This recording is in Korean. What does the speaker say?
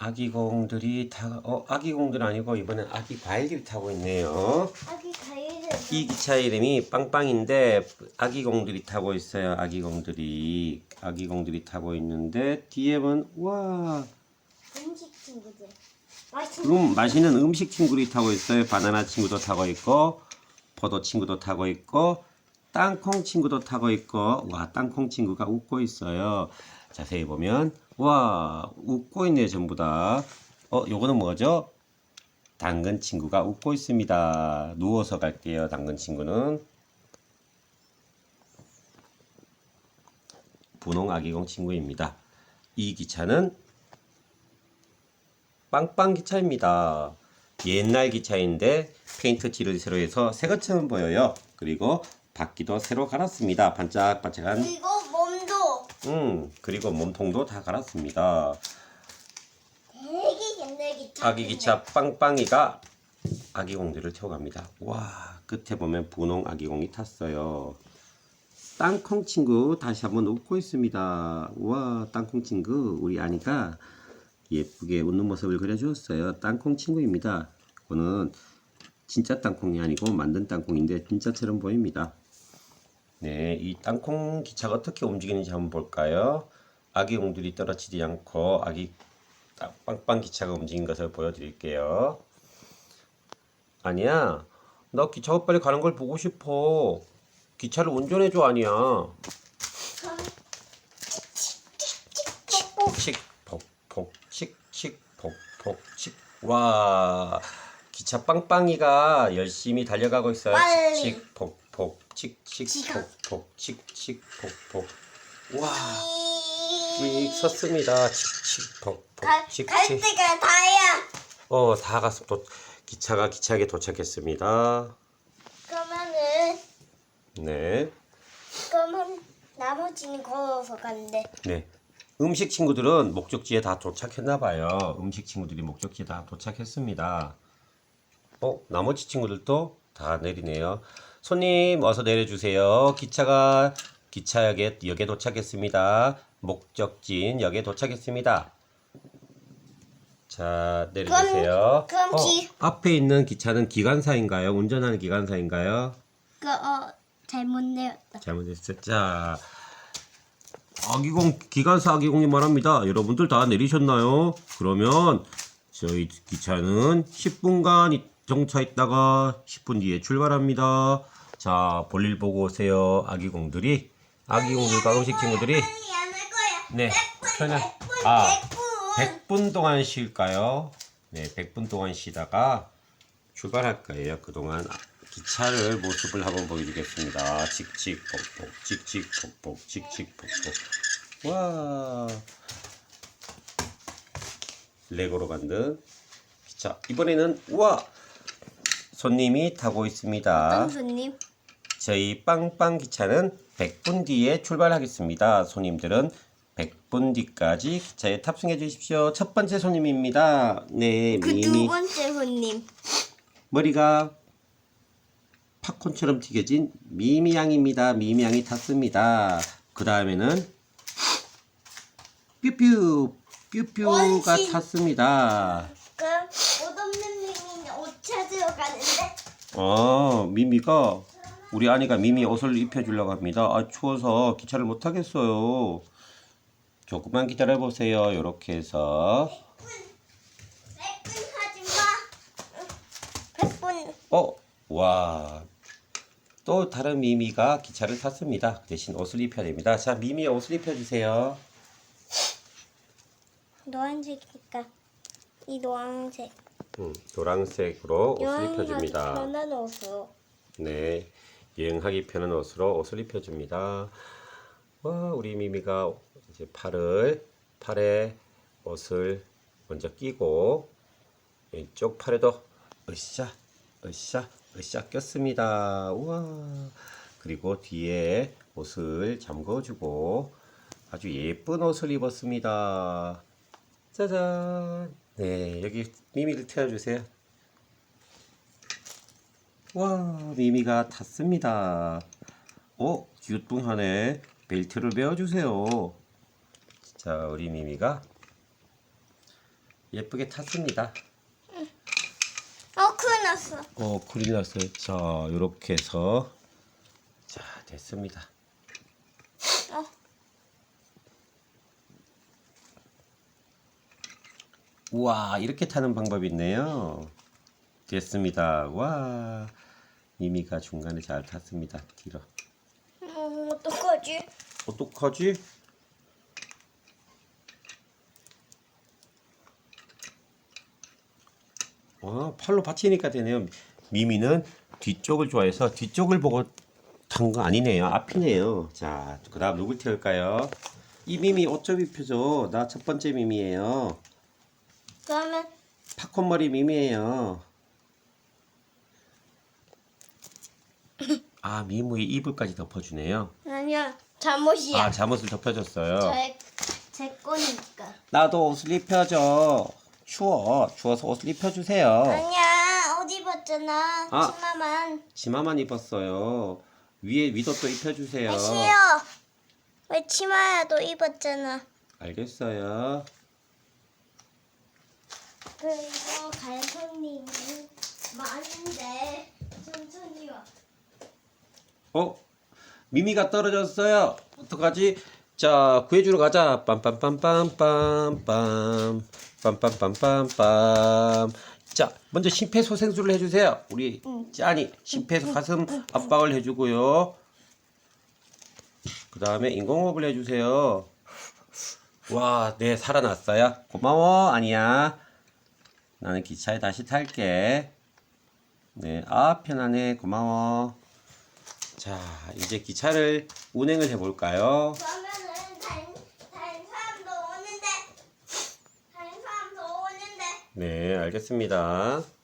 아기 공들이 타, 어, 아기 공들 아니고 이번엔 아기 과일들이 타고 있네요. 아기 가위를 이 기차 이름이 빵빵인데 아기 공들이 타고 있어요. 아기 공들이 아기 공들이 타고 있는데 뒤에는 와 음식 친구들. 맛있는 음, 맛있는 음식 친구들이 타고 있어요. 바나나 친구도 타고 있고 포도 친구도 타고 있고 땅콩 친구도 타고 있고 와 땅콩 친구가 웃고 있어요. 자세히 보면 와 웃고 있네요 전부 다. 어 요거는 뭐죠? 당근 친구가 웃고 있습니다. 누워서 갈게요. 당근 친구는 분홍 아기공 친구입니다. 이 기차는 빵빵 기차입니다. 옛날 기차인데 페인트 칠을 새로 해서 새 것처럼 보여요. 그리고 바퀴도 새로 갈았습니다. 반짝반짝한 몸도 음 그리고 몸통도 다 갈았습니다. 옛날 기차. 아기 기차 빵빵이가 아기 공들을 태워 갑니다. 와 끝에 보면 분홍 아기 공이 탔어요. 땅콩 친구 다시 한번 웃고 있습니다. 와 땅콩 친구 우리 아니가 예쁘게 웃는 모습을 그려주었어요. 땅콩 친구입니다. 이거는 진짜 땅콩이 아니고 만든 땅콩인데 진짜처럼 보입니다. 네, 이 땅콩 기차가 어떻게 움직이는지 한번 볼까요? 아기 공들이 떨어지지 않고 아기 딱 빵빵 기차가 움직인 것을 보여드릴게요. 아니야, 나 기차가 빨리 가는 걸 보고 싶어. 기차를 운전해줘 아니야. 칙폭폭 칙칙폭폭 칙. 와, 기차 빵빵이가 열심히 달려가고 있어요. 칙칙폭 폭 칙칙 폭폭 칙칙 폭폭. 와, 칙 섰습니다. 칙칙 폭폭 갈 칙칙. 때가 다야. 어, 다 갔어. 도, 기차가 기차역에 도착했습니다. 그러면은 네. 그러면 나머지는 걸어서 간대. 네. 음식 친구들은 목적지에 다 도착했나 봐요. 음식 친구들이 목적지에 다 도착했습니다. 어, 나머지 친구들도 다 내리네요. 손님 어서 내려주세요. 기차가 기차역에 역에 도착했습니다. 목적지인 역에 도착했습니다. 자, 내려주세요. 그럼 어, 기- 앞에 있는 기차는 기관사인가요? 운전하는 기관사인가요? 그 어 잘못 내렸다. 잘못했어요. 자, 아기공 기관사 아기공이 말합니다. 여러분들 다 내리셨나요? 그러면 저희 기차는 10분간 정차했다가 10분 뒤에 출발합니다. 자, 볼일 보고 오세요. 아기공들이 아기공들과 음식 친구들이. 네, 편한 아 100분 동안 쉴까요? 네, 100분 동안 쉬다가 출발할 거예요. 그동안 기차를 모습을 한번 보여주겠습니다. 칙칙폭폭, 칙칙폭폭, 칙칙폭폭. 와, 레고로 만든 기차. 이번에는 우와, 손님이 타고 있습니다. 어떤 손님? 저희 빵빵 기차는 100분 뒤에 출발하겠습니다. 손님들은 100분 뒤까지 기차에 탑승해 주십시오. 첫 번째 손님입니다. 네, 그 두 미미. 번째 손님. 머리가 팝콘처럼 튀겨진 미미 양입니다. 미미 양이 탔습니다. 그 다음에는 뾰뾰 뾰뾰가 원신. 탔습니다. 옷 찾으러 가는데 아, 미미가 우리 아니가 미미 옷을 입혀주려고 합니다. 아, 추워서 기차를 못 타겠어요. 조금만 기다려 보세요. 이렇게 해서 백분 하지 마. 백분. 어, 와. 또 다른 미미가 기차를 탔습니다. 대신 옷을 입혀야 됩니다. 자, 미미 옷을 입혀주세요. 노란색이니까 이 노란색. 음, 노란색으로 옷을 입혀줍니다. 편한 옷으로. 네, 여행하기 편한 옷으로 옷을 입혀줍니다. 와, 우리 미미가 이제 팔을 팔에 옷을 먼저 끼고 왼쪽 팔에도 으쌰, 으쌰, 으쌰 꼈습니다. 우와. 그리고 뒤에 옷을 잠궈주고 아주 예쁜 옷을 입었습니다. 짜잔. 네, 여기 미미를 태워주세요. 와, 미미가 탔습니다. 어, 귀뚱하네. 벨트를 매어주세요. 자, 우리 미미가 예쁘게 탔습니다. 어, 큰일 났어. 어, 큰일 났어요. 자, 요렇게 해서 자, 됐습니다. 어. 우와, 이렇게 타는 방법이 있네요. 됐습니다. 와, 미미가 중간에 잘 탔습니다. 뒤로. 음, 어떡하지? 어떡하지? 아, 팔로 받치니까 되네요. 미미는 뒤쪽을 좋아해서 뒤쪽을 보고 탄 거 아니네요. 앞이네요. 자, 그 다음 누굴 태울까요? 이 미미 옷좀 입혀줘. 나첫 번째 미미예요. 그러면 팝콘 머리 미미예요. 아, 미무의 이불까지 덮어주네요. 아니야, 잠옷이야. 아, 잠옷을 덮여줬어요. 제, 제 거니까. 나도 옷을 입혀줘. 추워. 추워서 옷을 입혀주세요. 아니야, 옷 입었잖아. 아. 치마만. 치마만 입었어요. 위에 위도도 입혀주세요. 아, 싫어. 왜 치마야도 입었잖아. 알겠어요. 그리고 갈 손님이 많은데 천천히 와. 어? 미미가 떨어졌어요. 어떡하지? 자, 구해주러 가자. 빰빰빰빰빰빰. 빰빰빰빰빰. 자, 먼저 심폐소생술을 해주세요. 우리 짠이 심폐소 가슴 압박을 해주고요. 그 다음에 인공호흡을 해주세요. 와, 네, 살아났어요. 고마워. 아니야. 나는 기차에 다시 탈게. 네, 아, 편하네. 고마워. 자, 이제 기차를 운행을 해볼까요? 그러면은 다른 다른 사람도 오는데 다른 사람도 오는데 네, 알겠습니다.